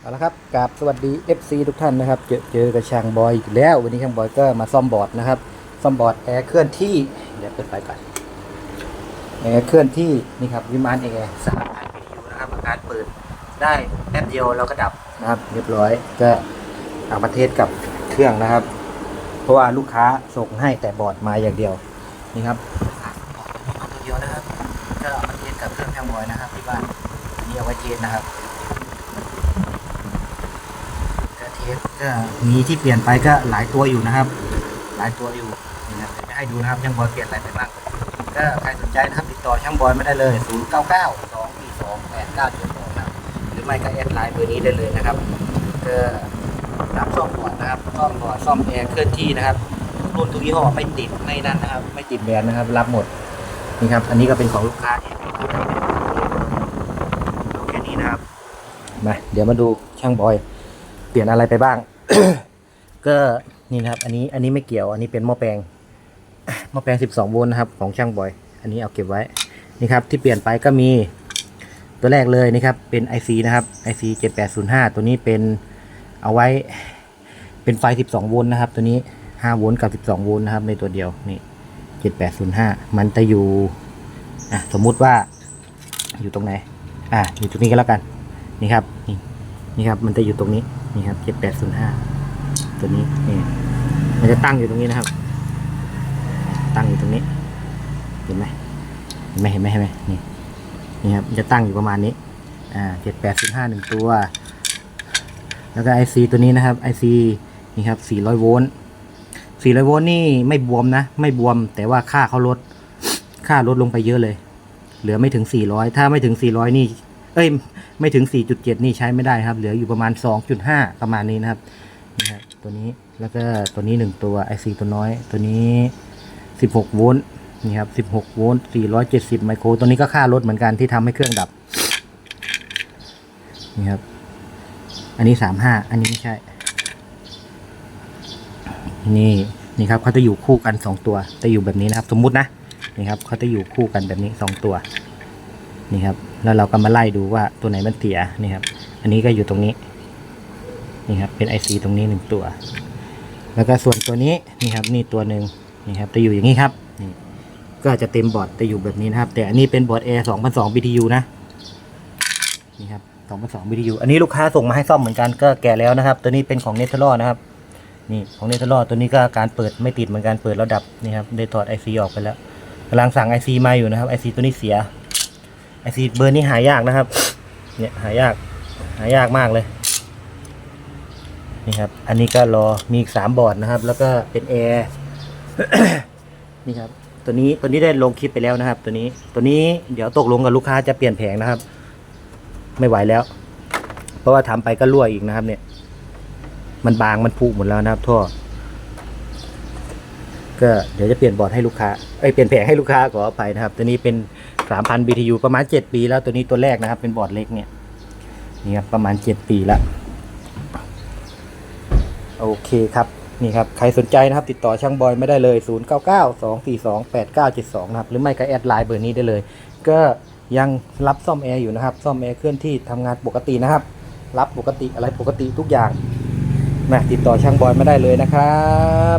เอาละครับกราบสวัสดี FC ทุกท่านนะครับ เจอเจอกับช่างบอยอีกแล้ว วันนี้ช่างบอยก็มาซ่อมบอร์ดนะครับ ซ่อมบอร์ดแอร์เคลื่อนที่ เดี๋ยวเปิดไฟก่อนแอร์เคลื่อนที่นี่ครับวิมานแอร์สามพันวิทยุนะครับอาการเปิดได้แป๊บเดียวเราก็ดับนะครับ เรียบร้อยก็ต่างประเทศกับเครื่องนะครับ เพราะว่าลูกค้าส่งให้แต่บอร์ดมาอย่างเดียวนี่ครับบอร์ดตัวเดียวนะครับก็เอามาเทสกับเครื่องช่างบอยนะครับที่บ้านอันนี้เอาไว้เทสนะครับ ก็เทสก็มีที่เปลี่ยนไปก็หลายตัวอยู่นะครับ หลายตัวอยู่นะครับจะให้ดูนะครับช่างบอยเปลี่ยนอะไรไปบ้างก็ใครสนใจนะครับติดต่อช่างบอยไม่ได้เลย 0 9 9 2 4 2 8 9 7 2ครับหรือไม่ก็แอดไลน์เบอร์นี้ได้เลยนะครับก็รับซ่อมบอดนะครับซ่อมบอดซ่อมแอร์เคลื่อนที่นะครับรุ่นทุกยี่ห้อไม่ติดไม่นั่นนะครับ ไม่ติดแบรนด์นะครับ รับหมดนี่ครับ อันนี้ก็เป็นของลูกค้าที่เอาแค่นี้นะครับมาเดี๋ยวมาดูช่างบอย เปลี่ยนอะไรไปบ้าง ก็นี่นะครับ อันนี้อันนี้ไม่เกี่ยว อันนี้เป็นหม้อแปลงหม้อแปลง 12 โวลต์นะครับ ของช่างบอย อันนี้เอาเก็บไว้นี่ครับ ที่เปลี่ยนไปก็มีตัวแรกเลยนะครับ เป็น IC นะครับ IC 7805 ตัวนี้เป็นเอาไว้เป็นไฟ 12 โวลต์นะครับ ตัวนี้ 5 โวลต์กับ 12 โวลต์นะครับ ในตัวเดียวนี่7805 มันจะอยู่อะสมมุติว่าอยู่ตรงไหน อะอยู่ตรงนี้ก็แล้วกัน นี่ครับ นี่นี่ครับ มันจะอยู่ตรงนี้ นี่ครับ7805ตัวนี้นี่มันจะตั้งอยู่ตรงนี้นะครับ ตั้งอยู่ตรงนี้ เห็นไหมเห็นไหมเห็นไหมเห็นไหมนี่นี่ครับมันจะตั้งอยู่ประมาณนี้ อ่า7805หนึ่งตัว แล้วก็ IC ตัวนี้นะครับ IC นี่ครับ400โวลต์400โวลต์นี่ไม่บวมนะ ไม่บวม แต่ว่าค่าเขาลด ค่าลดลงไปเยอะเลย เหลือไม่ถึง400ถ้าไม่ถึง400นี่ เอ้ยไม่ถึง 4.7 นี่ใช้ไม่ได้ครับ เหลืออยู่ประมาณ 2.5 ประมาณนี้นะครับนี่ครับตัวนี้แล้วก็ตัวนี้ 1 ตัว IC ตัวน้อย ตัวนี้ 16 โวลต์นี่ครับ 16 โวลต์470 ไมโคร ตัวนี้ก็ค่าลดเหมือนกันที่ทำให้เครื่องดับนี่ครับ อันนี้ 35 อันนี้ไม่ใช่ นี่นี่ครับเขาจะอยู่คู่กัน 2 ตัวจะอยู่แบบนี้นะครับ สมมุตินะนี่ครับเขาจะอยู่คู่กันแบบนี้ 2 ตัว นี่ครับ แล้วเราก็มาไล่ดูว่าตัวไหนมันเสียนี่ครับ อันนี้ก็อยู่ตรงนี้ นี่ครับ เป็น IC ตรงนี้หนึ่งตัว แล้วก็ส่วนตัวนี้นี่ครับ นี่ตัวหนึ่งนี่ครับ จะอยู่อย่างนี้ครับนี่ก็จะเต็มบอร์ดจะอยู่แบบนี้นะครับ แต่อันนี้เป็นบอร์ด Air 2002 BTU นะ นี่ครับ2002 BTU อันนี้ลูกค้าส่งมาให้ซ่อมเหมือนกันก็แก่แล้วนะครับ ตัวนี้เป็นของเนเธอร์นะครับ นี่ของเนเธอร์ตัวนี้ก็การเปิดไม่ติดเหมือนกันเปิดแล้วดับนี่ครับได้ถอด IC ออกไปแล้วกำลังสั่ง IC มาอยู่นะครับ IC ตัวนี้เสีย ไอซีดเบอร์นี้หายากนะครับ เนี่ยหายากหายากมากเลย นี่ครับ อันนี้ก็รอมีอีกสามบอร์ดนะครับ แล้วก็เป็นแอร์นี่ครับ ตัวนี้ตัวนี้ได้ลงคลิปไปแล้วนะครับ ตัวนี้ตัวนี้เดี๋ยวตกลงกับลูกค้าจะเปลี่ยนแผงนะครับ ไม่ไหวแล้ว เพราะว่าทำไปก็รั่วอีกนะครับ เนี่ย มันบางมันผุหมดแล้วนะครับท่อก็เดี๋ยวจะเปลี่ยนบอร์ดให้ลูกค้าเอ้เปลี่ยนแผงให้ลูกค้าขออภัยนะครับ ตัวนี้เป็น 3,000 BTU ประมาณ 7 ปีแล้วตัวนี้ตัวแรกนะครับ เป็นบอร์ดเล็กเนี่ยนี่ครับประมาณ 7 ปีแล้ว โอเคครับ นี่ครับ ใครสนใจนะครับ ติดต่อช่างบอยไม่ได้เลย 0 9 9 2 4 2 8 9 7 2 นะครับ หรือไม่ก็แอดไลน์เบอร์นี้ได้เลย ก็ยังรับซ่อมแอร์อยู่นะครับ ซ่อมแอร์เคลื่อนที่ทำงานปกตินะครับ รับปกติอะไรปกติทุกอย่างมาติดต่อช่างบอยไม่ได้เลยนะครับ